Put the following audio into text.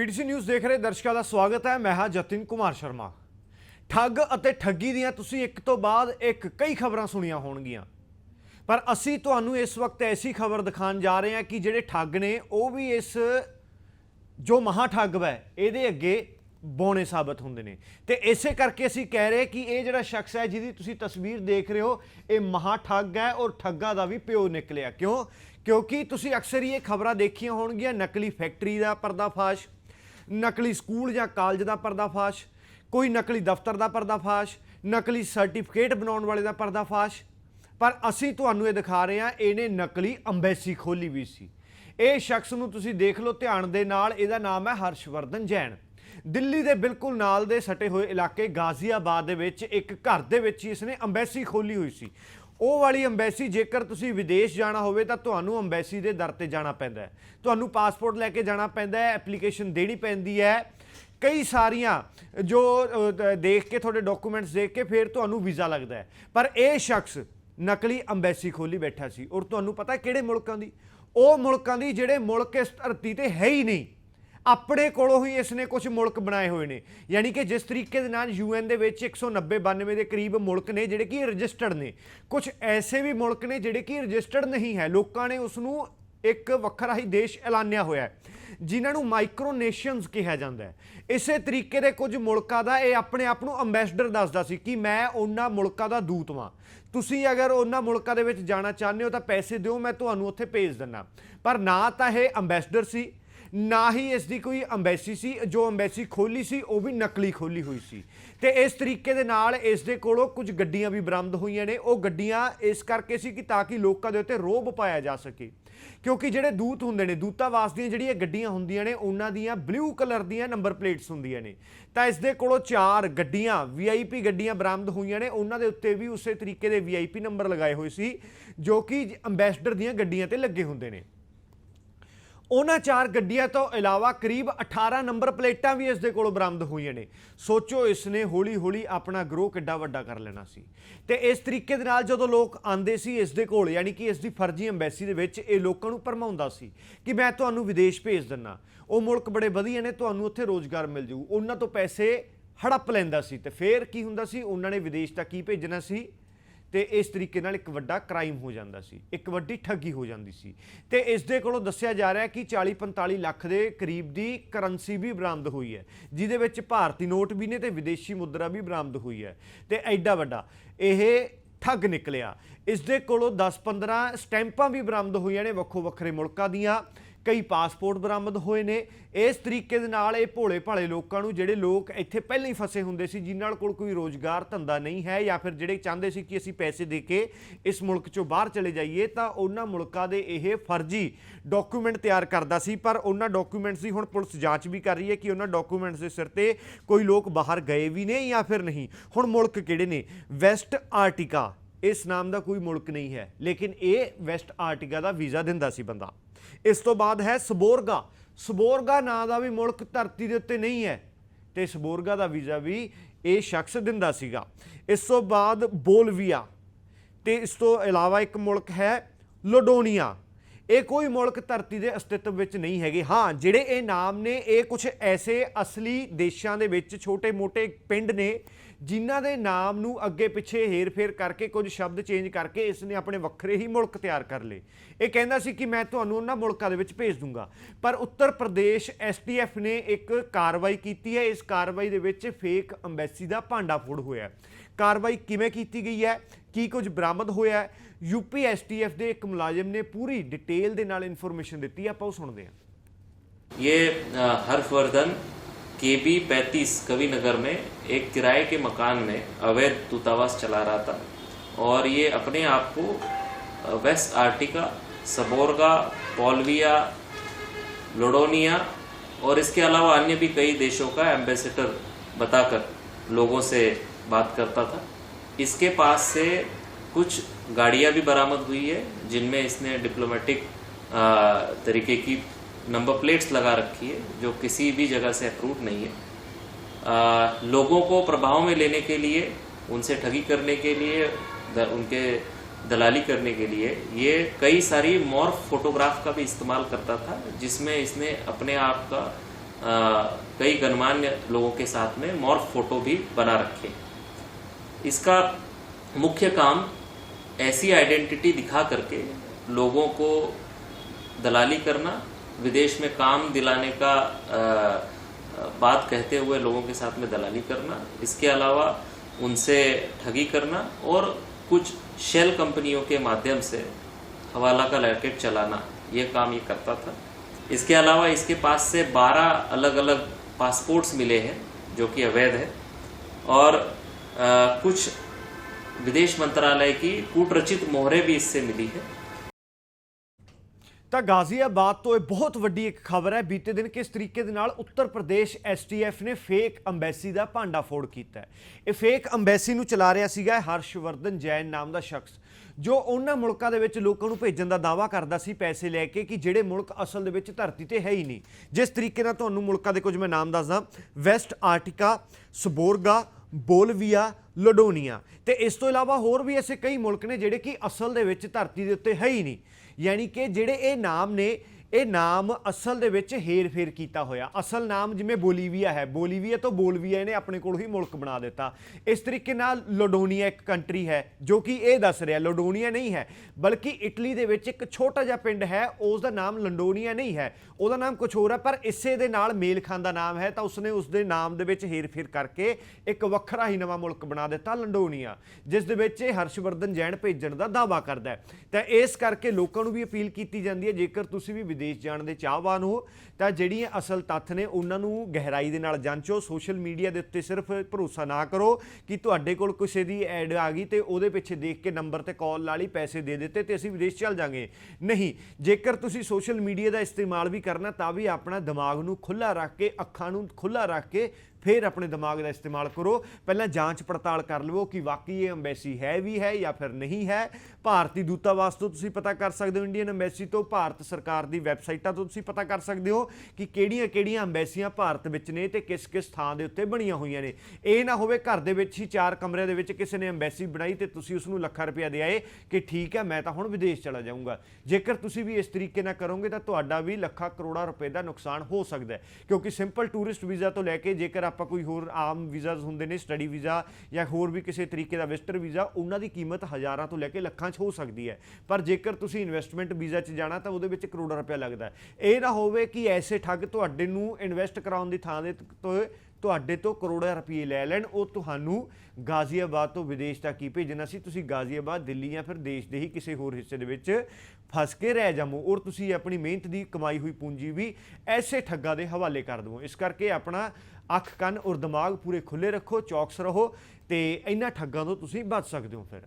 PTC news ਦੇਖ ਰਹੇ ਦਰਸ਼ਕਾਂ ਦਾ ਸਵਾਗਤ ਹੈ। ਮੈਂ ਹਾਂ ਜਤਿਨ ਕੁਮਾਰ ਸ਼ਰਮਾ। ਠੱਗ ਅਤੇ ਠੱਗੀ ਦੀਆਂ ਤੁਸੀਂ ਇੱਕ ਤੋਂ ਬਾਅਦ ਇੱਕ ਕਈ ਖਬਰਾਂ ਸੁਣੀਆਂ ਹੋਣਗੀਆਂ। ਪਰ ਅਸੀਂ ਤੁਹਾਨੂੰ ਇਸ ਵਕਤ ਐਸੀ ਖਬਰ ਦਿਖਾਉਣ ਜਾ ਰਹੇ ਹਾਂ ਕਿ ਜਿਹੜੇ ਠੱਗ ਨੇ, ਉਹ ਵੀ ਇਸ ਜੋ ਮਹਾ ਠੱਗ ਹੈ ਇਹਦੇ ਅੱਗੇ ਬੋਨੇ ਸਾਬਤ ਹੁੰਦੇ ਨੇ। ਤੇ ਇਸੇ ਕਰਕੇ ਅਸੀਂ ਕਹਿ ਰਹੇ ਕਿ ਇਹ ਜਿਹੜਾ ਸ਼ਖਸ ਹੈ, ਜਿਹਦੀ ਤੁਸੀਂ ਤਸਵੀਰ ਦੇਖ ਰਹੇ ਹੋ, ਇਹ ਮਹਾ ਠੱਗ ਹੈ ਔਰ ਠੱਗਾ ਦਾ ਵੀ ਪਿਓ ਨਿਕਲਿਆ। ਕਿਉਂ? ਕਿਉਂਕਿ ਤੁਸੀਂ ਅਕਸਰ ਹੀ ਇਹ ਖਬਰਾਂ ਦੇਖੀਆਂ ਹੋਣਗੀਆਂ, ਨਕਲੀ ਫੈਕਟਰੀ ਦਾ ਪਰਦਾਫਾਸ਼ ਨਕਲੀ ਸਕੂਲ ਜਾਂ ਕਾਲਜ ਦਾ ਪਰਦਾਫਾਸ਼, ਕੋਈ ਨਕਲੀ ਦਫ਼ਤਰ ਦਾ ਪਰਦਾਫਾਸ਼, ਨਕਲੀ ਸਰਟੀਫਿਕੇਟ ਬਣਾਉਣ ਵਾਲੇ ਦਾ ਪਰਦਾਫਾਸ਼। ਪਰ ਅਸੀਂ ਤੁਹਾਨੂੰ ਇਹ ਦਿਖਾ ਰਹੇ ਹਾਂ, ਇਹਨੇ ਨਕਲੀ ਅੰਬੈਸੀ ਖੋਲੀ ਵੀ ਸੀ। ਇਹ ਸ਼ਖਸ ਨੂੰ ਤੁਸੀਂ ਦੇਖ ਲਓ, ਧਿਆਨ ਦੇ ਨਾਲ, ਇਹਦਾ ਨਾਮ ਹੈ ਹਰਸ਼ਵਰਧਨ ਜੈਨ। ਦਿੱਲੀ ਦੇ ਬਿਲਕੁਲ ਨਾਲ ਦੇ ਸਟੇ ਹੋਏ ਇਲਾਕੇ ਗਾਜ਼ੀਆਬਾਦ ਦੇ ਵਿੱਚ ਇੱਕ ਘਰ ਦੇ ਵਿੱਚ ਹੀ ਇਸਨੇ ਅੰਬੈਸੀ ਖੋਲੀ ਹੋਈ ਸੀ। ਉਹ ਵਾਲੀ ਅੰਬੈਸੀ, ਜੇਕਰ ਤੁਸੀਂ ਵਿਦੇਸ਼ ਜਾਣਾ ਹੋਵੇ ਤਾਂ ਤੁਹਾਨੂੰ ਅੰਬੈਸੀ ਦੇ ਦਰ ਤੇ ਜਾਣਾ ਪੈਂਦਾ ਹੈ। ਤੁਹਾਨੂੰ ਪਾਸਪੋਰਟ ਲੈ ਕੇ ਜਾਣਾ ਪੈਂਦਾ ਹੈ, ਐਪਲੀਕੇਸ਼ਨ ਦੇਣੀ ਪੈਂਦੀ ਹੈ। ਕਈ ਸਾਰੀਆਂ ਜੋ ਦੇਖ ਕੇ, ਤੁਹਾਡੇ ਡਾਕੂਮੈਂਟਸ ਦੇਖ ਕੇ ਫਿਰ ਤੁਹਾਨੂੰ ਵੀਜ਼ਾ ਲੱਗਦਾ ਹੈ। ਪਰ ਇਹ ਸ਼ਖਸ ਨਕਲੀ ਅੰਬੈਸੀ ਖੋਲੀ ਬੈਠਾ ਸੀ। ਔਰ ਤੁਹਾਨੂੰ ਪਤਾ ਕਿਹੜੇ ਮੁਲਕਾਂ ਦੀ? ਉਹ ਮੁਲਕਾਂ ਦੀ ਜਿਹੜੇ ਮੁਲਕ ਇਸ ਧਰਤੀ ਤੇ ਹੈ ਹੀ ਨਹੀਂ। ਆਪਣੇ ਕੋਲੋਂ ਹੀ ਇਸ ਨੇ ਕੁਝ ਮੁਲਕ ਬਣਾਏ ਹੋਏ ਨੇ। ਯਾਨੀ ਕਿ ਜਿਸ ਤਰੀਕੇ ਦੇ ਨਾਲ ਯੂਐਨ ਦੇ ਵਿੱਚ 190 92 ਦੇ ਕਰੀਬ ਮੁਲਕ ਨੇ ਜਿਹੜੇ ਕਿ ਰਜਿਸਟਰਡ ਨੇ। ਕੁਝ ਐਸੇ ਵੀ ਮੁਲਕ ਨੇ ਜਿਹੜੇ ਕਿ ਰਜਿਸਟਰਡ ਨਹੀਂ ਹੈ। ਲੋਕਾਂ ਨੇ ਉਸ ਨੂੰ ਇੱਕ ਵੱਖਰਾ ਹੀ ਦੇਸ਼ ਐਲਾਨਿਆ ਹੋਇਆ ਹੈ, ਜਿਨ੍ਹਾਂ ਨੂੰ ਮਾਈਕਰੋ ਨੇਸ਼ਨਸ ਕਿਹਾ ਜਾਂਦਾ ਹੈ। ਇਸੇ ਤਰੀਕੇ ਦੇ ਕੁਝ ਮੁਲਕਾਂ ਦਾ ਇਹ ਆਪਣੇ ਆਪ ਨੂੰ ਅੰਬੈਸਡਰ ਦੱਸਦਾ ਸੀ ਕਿ ਮੈਂ ਉਹਨਾਂ ਮੁਲਕਾਂ ਦਾ ਦੂਤ ਵਾਂ। ਤੁਸੀਂ ਅਗਰ ਉਹਨਾਂ ਮੁਲਕਾਂ ਦੇ ਵਿੱਚ ਜਾਣਾ ਚਾਹੁੰਦੇ ਹੋ ਤਾਂ ਪੈਸੇ ਦਿਓ, ਮੈਂ ਤੁਹਾਨੂੰ ਉੱਥੇ ਭੇਜ ਦਿੰਦਾ। ਪਰ ਨਾ ਤਾਂ ਇਹ ਅੰਬੈਸਡਰ ਸੀ ਨਾ ਹੀ ਇਸ ਦੀ ਕੋਈ ਅੰਬੈਸੀ ਸੀ, ਜੋ ਅੰਬੈਸੀ ਖੋਲੀ ਸੀ, ਉਹ ਵੀ ਨਕਲੀ ਖੋਲੀ ਹੋਈ ਸੀ। ਤੇ ਇਸ ਤਰੀਕੇ ਦੇ ਨਾਲ ਇਸ ਦੇ ਕੋਲੋਂ ਕੁਝ ਗੱਡੀਆਂ ਵੀ ਬਰਾਮਦ ਹੋਈਆਂ ਨੇ। ਉਹ ਗੱਡੀਆਂ ਇਸ ਕਰਕੇ ਸੀ ਕਿ ਤਾਂ ਕਿ ਲੋਕਾਂ ਦੇ ਉੱਤੇ ਰੋਬ ਪਾਇਆ ਜਾ ਸਕੇ। ਕਿਉਂਕਿ ਜਿਹੜੇ ਦੂਤ ਹੁੰਦੇ ਨੇ, ਦੂਤਾਵਾਸ ਦੀਆਂ ਜਿਹੜੀਆਂ ਗੱਡੀਆਂ ਹੁੰਦੀਆਂ ਨੇ, ਉਹਨਾਂ ਦੀਆਂ ਬਲੂ ਕਲਰ ਦੀਆਂ ਨੰਬਰ ਪਲੇਟਸ ਹੁੰਦੀਆਂ ਨੇ। ਤਾਂ ਇਸ ਦੇ ਕੋਲੋਂ ਚਾਰ ਗੱਡੀਆਂ, ਵੀਆਈਪੀ ਗੱਡੀਆਂ ਬਰਾਮਦ ਹੋਈਆਂ ਨੇ। ਉਹਨਾਂ ਦੇ ਉੱਤੇ ਵੀ ਉਸੇ ਤਰੀਕੇ ਦੇ ਵੀਆਈਪੀ ਨੰਬਰ ਲਗਾਏ ਹੋਏ ਸੀ, ਜੋ ਕਿ ਅੰਬੈਸਡਰ ਦੀਆਂ ਗੱਡੀਆਂ ਤੇ ਲੱਗੇ ਹੁੰਦੇ ਨੇ। ਉਹਨਾਂ ਚਾਰ ਗੱਡੀਆਂ ਤੋਂ ਇਲਾਵਾ ਕਰੀਬ 18 ਨੰਬਰ ਪਲੇਟਾਂ ਵੀ ਇਸ ਦੇ ਕੋਲੋਂ ਬਰਾਮਦ ਹੋਈਆਂ ਨੇ। ਸੋਚੋ, ਇਸ ਨੇ ਹੌਲੀ-ਹੌਲੀ ਆਪਣਾ ਗਰੋਹ ਕਿੱਡਾ ਵੱਡਾ ਕਰ ਲੈਣਾ ਸੀ। ਤੇ ਇਸ ਤਰੀਕੇ ਦੇ ਨਾਲ ਜਦੋਂ ਲੋਕ ਆਂਦੇ ਸੀ ਇਸ ਦੇ ਕੋਲ, ਯਾਨੀ ਕਿ ਇਸ ਦੀ ਫਰਜ਼ੀ ਅੰਬੈਸੀ ਦੇ ਵਿੱਚ, ਇਹ ਲੋਕਾਂ ਨੂੰ ਭਰਮਾਉਂਦਾ ਸੀ ਕਿ ਮੈਂ ਤੁਹਾਨੂੰ ਵਿਦੇਸ਼ ਭੇਜ ਦਿੰਨਾ। ਉਹ ਮੁਲਕ ਬੜੇ ਵਧੀਆ ਨੇ, ਤੁਹਾਨੂੰ ਉੱਥੇ ਰੋਜ਼ਗਾਰ ਮਿਲ ਜਾਊ ਉਹਨਾਂ ਤੋਂ ਪੈਸੇ ਹੜੱਪ ਲੈਂਦਾ ਸੀ ਤੇ ਫਿਰ ਕੀ ਹੁੰਦਾ ਸੀ? ਉਹਨਾਂ ਨੇ ਵਿਦੇਸ਼ ਤੱਕ ਕੀ ਭੇਜਣਾ ਸੀ। ਤੇ ਇਸ ਤਰੀਕੇ ਨਾਲ ਇੱਕ ਵੱਡਾ ਕ੍ਰਾਈਮ ਹੋ ਜਾਂਦਾ ਸੀ, ਇੱਕ ਵੱਡੀ ਠੱਗੀ ਹੋ ਜਾਂਦੀ ਸੀ। ਤੇ ਇਸ ਦੇ ਕੋਲੋਂ ਦੱਸਿਆ ਜਾ ਰਿਹਾ ਕਿ 40-45 ਲੱਖ ਦੇ ਕਰੀਬ ਦੀ ਕਰੰਸੀ ਵੀ ਬਰਾਮਦ ਹੋਈ ਹੈ, ਜਿਹਦੇ ਵਿੱਚ ਭਾਰਤੀ ਨੋਟ ਵੀ ਨੇ ਤੇ ਵਿਦੇਸ਼ੀ ਮੁਦਰਾ ਵੀ ਬਰਾਮਦ ਹੋਈ ਹੈ। ਤੇ ਐਡਾ ਵੱਡਾ ਇਹ ਠੱਗ ਨਿਕਲਿਆ। ਇਸ ਦੇ ਕੋਲੋਂ 10-15 ਸਟੈਂਪਾਂ ਵੀ ਬਰਾਮਦ ਹੋਈਆਂ ਨੇ ਵੱਖੋ ਵੱਖਰੇ ਮੁਲਕਾਂ ਦੀਆਂ। ਕਈ ਪਾਸਪੋਰਟ ਬਰਾਮਦ ਹੋਏ ਨੇ। ਇਸ ਤਰੀਕੇ ਦੇ ਨਾਲ ਇਹ ਭੋਲੇ ਭਾਲੇ ਲੋਕਾਂ ਨੂੰ ਜਿਹੜੇ ਲੋਕ ਇੱਥੇ ਪਹਿਲਾਂ ਹੀ ਫਸੇ ਹੁੰਦੇ ਸੀ, ਜਿਨ੍ਹਾਂ ਕੋਲ ਕੋਈ ਰੋਜ਼ਗਾਰ ਧੰਦਾ ਨਹੀਂ ਹੈ ਜਾਂ ਫਿਰ ਜਿਹੜੇ ਚਾਹੁੰਦੇ ਸੀ ਕਿ ਅਸੀਂ ਪੈਸੇ ਦੇ ਕੇ ਇਸ ਮੁਲਕ ਚੋਂ ਬਾਹਰ ਚਲੇ ਜਾਈਏ, ਤਾਂ ਉਹਨਾਂ ਮੁਲਕਾਂ ਦੇ ਇਹ ਫਰਜ਼ੀ ਡਾਕੂਮੈਂਟ ਤਿਆਰ ਕਰਦਾ ਸੀ। ਪਰ ਉਹਨਾਂ ਡਾਕੂਮੈਂਟਸ ਦੀ ਹੁਣ ਪੁਲਿਸ ਜਾਂਚ ਵੀ ਕਰ ਰਹੀ ਹੈ ਕਿ ਉਹਨਾਂ ਡਾਕੂਮੈਂਟਸ ਦੇ ਸਿਰ ਤੇ ਕੋਈ ਲੋਕ ਬਾਹਰ ਗਏ ਵੀ ਨੇ ਜਾਂ ਫਿਰ ਨਹੀਂ। ਹੁਣ ਮੁਲਕ ਕਿਹੜੇ ਨੇ? ਵੈਸਟ ਆਰਟਿਕਾ। ਇਸ ਨਾਮ ਦਾ ਕੋਈ ਮੁਲਕ ਨਹੀਂ ਹੈ। ਲੇਕਿਨ ਇਹ ਵੈਸਟ ਆਰਟਿਕਾ ਦਾ ਵੀਜ਼ਾ ਦਿੰਦਾ ਸੀ ਬੰਦਾ। ਇਸ ਤੋਂ ਬਾਅਦ ਹੈ ਸਬੋਰਗਾ। ਸਬੋਰਗਾ ਨਾਂ ਦਾ ਵੀ ਮੁਲਕ ਧਰਤੀ ਦੇ ਉੱਤੇ ਨਹੀਂ ਹੈ। ਤੇ ਸਬੋਰਗਾ ਦਾ ਵੀਜ਼ਾ ਵੀ ਇਹ ਸ਼ਖਸ ਦਿੰਦਾ ਸੀਗਾ। ਇਸ ਤੋਂ ਬਾਅਦ ਬੋਲਵੀਆ। ਤੇ ਇਸ ਤੋਂ ਇਲਾਵਾ ਇੱਕ ਮੁਲਕ ਹੈ ਲੋਡੋਨੀਆ। ਇਹ ਕੋਈ ਮੁਲਕ ਧਰਤੀ ਦੇ ਅਸਤਿਤਵ ਵਿੱਚ ਨਹੀਂ ਹੈਗੇ। ਹਾਂ, ਜਿਹੜੇ ਇਹ ਨਾਮ ਨੇ, ਇਹ ਕੁਝ ਐਸੇ ਅਸਲੀ ਦੇਸ਼ਾਂ ਦੇ ਵਿੱਚ ਛੋਟੇ-ਮੋਟੇ ਪਿੰਡ ਨੇ ਜਿਨ੍ਹਾਂ ਦੇ ਨਾਮ ਨੂੰ ਅੱਗੇ ਪਿੱਛੇ ਹੇਰ-ਫੇਰ ਕਰਕੇ ਕੁਝ ਸ਼ਬਦ ਚੇਂਜ ਕਰਕੇ ਇਸ ਨੇ ਆਪਣੇ ਵੱਖਰੇ ਹੀ ਮੁਲਕ ਤਿਆਰ ਕਰ ਲਏ। ਇਹ ਕਹਿੰਦਾ ਸੀ ਕਿ ਮੈਂ ਤੁਹਾਨੂੰ ਉਹਨਾਂ ਮੁਲਕਾਂ ਦੇ ਵਿੱਚ ਭੇਜ ਦੂੰਗਾ। ਪਰ ਉੱਤਰ ਪ੍ਰਦੇਸ਼ ਐਸਟੀਐਫ ਨੇ ਇੱਕ ਕਾਰਵਾਈ ਕੀਤੀ ਹੈ। ਇਸ ਕਾਰਵਾਈ ਦੇ ਵਿੱਚ ਫੇਕ ਐਮਬੈਸੀ ਦਾ ਭਾਂਡਾ ਭਾਂਡਾਫੋੜ ਹੋਇਆ ਕਾਰਵਾਈ ਕਿਵੇਂ ਕੀਤੀ ਗਈ ਹੈ? ਕੀ ਕੁਝ ਬਰਾਮਦ ਹੋਇਆ ਹੈ? ਯੂਪੀ ਐਸਟੀਐਫ ਦੇ ਇੱਕ ਮੁਲਾਜ਼ਮ ਨੇ ਪੂਰੀ ਡਿਟੇਲ ਦੇ ਨਾਲ ਇਨਫੋਰਮੇਸ਼ਨ ਦਿੱਤੀ। ਆਪਾਂ ਉਹ ਸੁਣਦੇ ਹਾਂ। ਇਹ ਹਰਫਵਰਧਨ के बी पैंतीस कवि नगर में एक किराए के मकान में अवैध दूतावास चला रहा था और ये अपने आप को वेस्ट आर्टिका, सबोरगा, पोलविया, लोडोनिया और इसके अलावा अन्य भी कई देशों का एम्बेसडर बताकर लोगों से बात करता था। इसके पास से कुछ गाड़ियाँ भी बरामद हुई है, जिनमें इसने डिप्लोमेटिक तरीके की नंबर प्लेट्स लगा रखी है जो किसी भी जगह से अप्रूव नहीं है। अ, लोगों को प्रभाव में लेने के लिए उनसे ठगी करने के लिए द, उनके दलाली करने के लिए ये कई सारी मॉर्फ फोटोग्राफ का भी इस्तेमाल करता था जिसमें इसने अपने आप का आ, कई गणमान्य लोगों के साथ में मॉर्फ फ़ोटो भी बना रखे इसका मुख्य काम ऐसी आइडेंटिटी दिखा करके लोगों को दलाली करना विदेश में काम दिलाने का बात कहते हुए लोगों के साथ में दलाली करना इसके अलावा उनसे ठगी करना और कुछ शेल कंपनियों के माध्यम से हवाला का लैकेट चलाना ये काम ये करता था। इसके अलावा इसके पास से 12 अलग अलग पासपोर्ट्स मिले हैं जो कि अवैध है। और अ, कुछ विदेश मंत्रालय की कूटरचित मोहरें भी इससे मिली है। ਤਾਂ ਗਾਜ਼ੀਆਬਾਦ ਤੋਂ ਇਹ ਬਹੁਤ ਵੱਡੀ ਇੱਕ ਖਬਰ ਹੈ। ਬੀਤੇ ਦਿਨ ਕਿਸ ਤਰੀਕੇ ਦੇ ਨਾਲ ਉੱਤਰ ਪ੍ਰਦੇਸ਼ ਐਸਟੀਐਫ ਨੇ ਫੇਕ ਅੰਬੈਸੀ ਦਾ ਭਾਂਡਾ ਫੋੜ ਕੀਤਾ ਇਹ ਫੇਕ ਅੰਬੈਸੀ ਨੂੰ ਚਲਾ ਰਿਹਾ ਸੀਗਾ ਹਰਸ਼ਵਰਧਨ ਜੈਨ ਨਾਮ ਦਾ ਸ਼ਖਸ, ਜੋ ਉਹਨਾਂ ਮੁਲਕਾਂ ਦੇ ਵਿੱਚ ਲੋਕਾਂ ਨੂੰ ਭੇਜਣ ਦਾ ਦਾਵਾ ਕਰਦਾ ਸੀ ਪੈਸੇ ਲੈ ਕੇ ਕਿ ਜਿਹੜੇ ਮੁਲਕ ਅਸਲ ਦੇ ਵਿੱਚ ਧਰਤੀ ਤੇ ਹੈ ਹੀ ਨਹੀਂ। ਜਿਸ ਤਰੀਕੇ ਨਾਲ ਤੁਹਾਨੂੰ ਮੁਲਕਾਂ ਦੇ ਕੁਝ ਮੈਂ ਨਾਮ ਦੱਸਦਾ, ਵੈਸਟ ਆਰਟਿਕਾ, ਸਬੋਰਗਾ ਬੋਲਵੀਆ, ਲੋਡੋਨੀਆ। ਤੇ ਇਸ ਤੋਂ ਇਲਾਵਾ ਹੋਰ ਵੀ ਐਸੇ ਕਈ ਮੁਲਕ ਨੇ ਜਿਹੜੇ ਕਿ ਅਸਲ ਦੇ ਵਿੱਚ ਧਰਤੀ ਦੇ ਉੱਤੇ ਹੈ ਹੀ ਨਹੀਂ। ਯਾਨੀ ਕਿ ਜਿਹੜੇ ਇਹ ਨਾਮ ਨੇ ਇਹ ਨਾਮ ਅਸਲ ਦੇ ਵਿੱਚ ਹੇਰ-ਫੇਰ ਕੀਤਾ ਹੋਇਆ। ਅਸਲ ਨਾਮ ਜਿਵੇਂ ਬੋਲੀਵੀਆ ਹੈ, ਬੋਲੀਵੀਆ ਤੋਂ ਬੋਲਵੀਆ ਇਹਨੇ ਆਪਣੇ ਕੋਲ ਹੀ ਮੁਲਕ ਬਣਾ ਦਿੱਤਾ। ਇਸ ਤਰੀਕੇ ਨਾਲ ਲੋਡੋਨੀਆ ਇੱਕ ਕੰਟਰੀ ਹੈ, ਜੋ ਕਿ ਇਹ ਦੱਸ ਰਿਹਾ, ਲੋਡੋਨੀਆ ਨਹੀਂ ਹੈ, ਬਲਕਿ ਇਟਲੀ ਦੇ ਵਿੱਚ ਇੱਕ ਛੋਟਾ ਜਿਹਾ ਪਿੰਡ ਹੈ, ਉਸ ਦਾ ਨਾਮ ਲੰਡੋਨੀਆ ਨਹੀਂ ਹੈ। ਉਹਦਾ ਨਾਮ ਕੁਝ ਹੋਰ ਹੈ, ਪਰ ਇਸੇ ਦੇ ਨਾਲ ਮੇਲ ਖਾਂਦਾ ਨਾਮ ਹੈ, ਤਾਂ ਉਸਨੇ ਉਸ ਦੇ ਨਾਮ ਦੇ ਵਿੱਚ ਹੇਰ-ਫੇਰ ਕਰਕੇ ਇੱਕ ਵੱਖਰਾ ਹੀ ਨਵਾਂ ਮੁਲਕ ਬਣਾ ਦਿੱਤਾ, ਲੰਡੋਨੀਆ, ਜਿਸ ਦੇ ਵਿੱਚ ਇਹ ਹਰਸ਼ਵਰਧਨ ਜੈਨ ਭੇਜਣ ਦਾ ਦਾਅਵਾ ਕਰਦਾ ਹੈ। ਤਾਂ ਇਸ ਕਰਕੇ ਲੋਕਾਂ ਨੂੰ ਵੀ ਅਪੀਲ ਕੀਤੀ ਜਾਂਦੀ ਹੈ, ਜੇਕਰ ਤੁਸੀਂ ਵੀ ਵਿਦੇਸ਼ ਜਾਣ ਦੇ ਚਾਹਵਾਨ ਹੋ, ਤਾਂ ਜਿਹੜੀਆਂ ਅਸਲ ਤੱਥ ਨੇ ਉਹਨਾਂ ਨੂੰ ਗਹਿਰਾਈ ਦੇ ਨਾਲ ਜਾਂਚੋ, ਸੋਸ਼ਲ ਮੀਡੀਆ ਦੇ ਉੱਤੇ ਸਿਰਫ ਭਰੋਸਾ ਨਾ ਕਰੋ ਕਿ ਤੁਹਾਡੇ ਕੋਲ ਕਿਸੇ ਦੀ ਐਡ ਆ ਗਈ ਤੇ ਉਹਦੇ ਪਿੱਛੇ ਦੇਖ ਕੇ ਨੰਬਰ ਤੇ ਕਾਲ ਲਾ ਲਈ ਪੈਸੇ ਦੇ ਦਿੱਤੇ ਤੇ ਅਸੀਂ ਵਿਦੇਸ਼ ਚੱਲ ਜਾਾਂਗੇ। ਨਹੀਂ, ਜੇਕਰ ਤੁਸੀਂ ਸੋਸ਼ਲ ਮੀਡੀਆ ਦਾ ਇਸਤੇਮਾਲ ਵੀ ਕਰਨਾ ਤਾਂ ਵੀ ਆਪਣਾ ਦਿਮਾਗ ਨੂੰ ਖੁੱਲਾ ਰੱਖ ਕੇ, ਅੱਖਾਂ ਨੂੰ ਖੁੱਲਾ ਰੱਖ ਕੇ ਫਿਰ ਆਪਣੇ ਦਿਮਾਗ ਦਾ ਇਸਤੇਮਾਲ ਕਰੋ। ਪਹਿਲਾਂ ਜਾਂਚ ਪੜਤਾਲ ਕਰ ਲਵੋ ਕਿ ਵਾਕਈ ਇਹ ਅੰਬੈਸੀ ਹੈ ਵੀ ਹੈ ਜਾਂ ਫਿਰ ਨਹੀਂ ਹੈ। ਭਾਰਤੀ ਦੂਤਾਵਾਸ ਤੋਂ ਤੁਸੀਂ ਪਤਾ ਕਰ ਸਕਦੇ ਹੋ, ਇੰਡੀਅਨ ਅੰਬੈਸੀ ਤੋਂ। ਭਾਰਤ ਸਰਕਾਰ ਦੀ ਵੈਬਸਾਈਟਾਂ ਤੋਂ ਤੁਸੀਂ ਪਤਾ ਕਰ ਸਕਦੇ ਹੋ ਕਿ ਕਿਹੜੀਆਂ-ਕਿਹੜੀਆਂ ਅੰਬੈਸੀਆਂ ਭਾਰਤ ਵਿੱਚ ਨੇ ਤੇ ਕਿਸ-ਕਿਸ ਥਾਂ ਦੇ ਉੱਤੇ ਬਣੀਆਂ ਹੋਈਆਂ ਨੇ। ਇਹ ਨਾ ਹੋਵੇ ਘਰ ਦੇ ਵਿੱਚ ਹੀ ਚਾਰ ਕਮਰਿਆਂ ਦੇ ਵਿੱਚ ਕਿਸੇ ਨੇ ਅੰਬੈਸੀ ਬਣਾਈ ਤੇ ਤੁਸੀਂ ਉਸ ਨੂੰ ਲੱਖਾਂ ਰੁਪਇਆ ਦੇ ਆਏ ਕਿ ਠੀਕ ਹੈ, ਮੈਂ ਤਾਂ ਹੁਣ ਵਿਦੇਸ਼ ਚਲਾ ਜਾਊਂਗਾ। ਜੇਕਰ ਤੁਸੀਂ ਵੀ ਇਸ ਤਰੀਕੇ ਨਾਲ ਕਰੋਗੇ ਤਾਂ ਤੁਹਾਡਾ ਵੀ ਲੱਖਾਂ ਕਰੋੜਾਂ ਰੁਪਏ ਦਾ ਨੁਕਸਾਨ ਹੋ ਸਕਦਾ ਹੈ। ਕਿਉਂਕਿ ਸਿੰਪਲ ਟੂਰਿਸਟ ਵੀਜ਼ਾ ਤੋਂ ਲੈ ਕੇ ਜੇਕਰ ਆਪਾਂ ਕੋਈ ਹੋਰ ਆਮ ਵੀਜ਼ਾਸ ਹੁੰਦੇ ਨੇ ਸਟੱਡੀ ਵੀਜ਼ਾ ਜਾਂ ਹੋਰ ਵੀ ਕਿਸੇ ਤਰੀਕੇ ਦਾ ਵਿਜ਼ਟਰ ਵੀਜ਼ਾ ਉਹਨਾਂ ਦੀ ਕੀਮਤ ਹਜ਼ਾਰਾਂ ਤੋਂ ਲੈ ਕੇ ਲੱਖਾਂ 'ਚ ਹੋ ਸਕਦੀ ਹੈ। ਪਰ ਜੇਕਰ ਤੁਸੀਂ ਇਨਵੈਸਟਮੈਂਟ ਵੀਜ਼ਾ 'ਚ ਜਾਣਾ, ਤਾਂ ਉਹਦੇ ਵਿੱਚ ਕਰੋੜਾਂ ਰੁਪਏ ਲੱਗਦਾ ਇਹ ਨਾ ਹੋਵੇ ਕਿ ਐਸੇ ਠੱਗ ਤੁਹਾਡੇ ਨੂੰ ਇਨਵੈਸਟ ਕਰਾਉਣ ਦੀ ਥਾਂ ਦੇ ਤੋਂ ਤੁਹਾਡੇ ਤੋਂ ਕਰੋੜਾਂ ਰੁਪਏ ਲੈ ਲੈਣ, ਉਹ ਤੁਹਾਨੂੰ ਗਾਜ਼ੀਆਬਾਦ ਤੋਂ ਵਿਦੇਸ਼ ਤੱਕ ਹੀ ਭੇਜਣਾ। ਸੀ ਤੁਸੀਂ ਗਾਜ਼ੀਆਬਾਦ, ਦਿੱਲੀ ਜਾਂ ਫਿਰ ਦੇਸ਼ ਦੇ ਹੀ ਕਿਸੇ ਹੋਰ ਹਿੱਸੇ ਦੇ ਵਿੱਚ ਫਸ ਕੇ ਰਹਿ ਜਾਵੋ ਔਰ ਤੁਸੀਂ ਆਪਣੀ ਮਿਹਨਤ ਦੀ ਕਮਾਈ ਹੋਈ ਪੂੰਜੀ ਵੀ ਐਸੇ ਠੱਗਾਂ ਦੇ ਹਵਾਲੇ ਕਰ ਦਿਓ ਇਸ ਕਰਕੇ ਆਪਣਾ ਅੱਖ, ਕੰਨ ਔਰ ਦਿਮਾਗ ਪੂਰੇ ਖੁੱਲੇ ਰੱਖੋ, ਚੌਕਸ ਰਹੋ ਤੇ ਇਹਨਾਂ ਠੱਗਾਂ ਤੋਂ ਤੁਸੀਂ ਬਚ ਸਕਦੇ ਹੋ ਫਿਰ।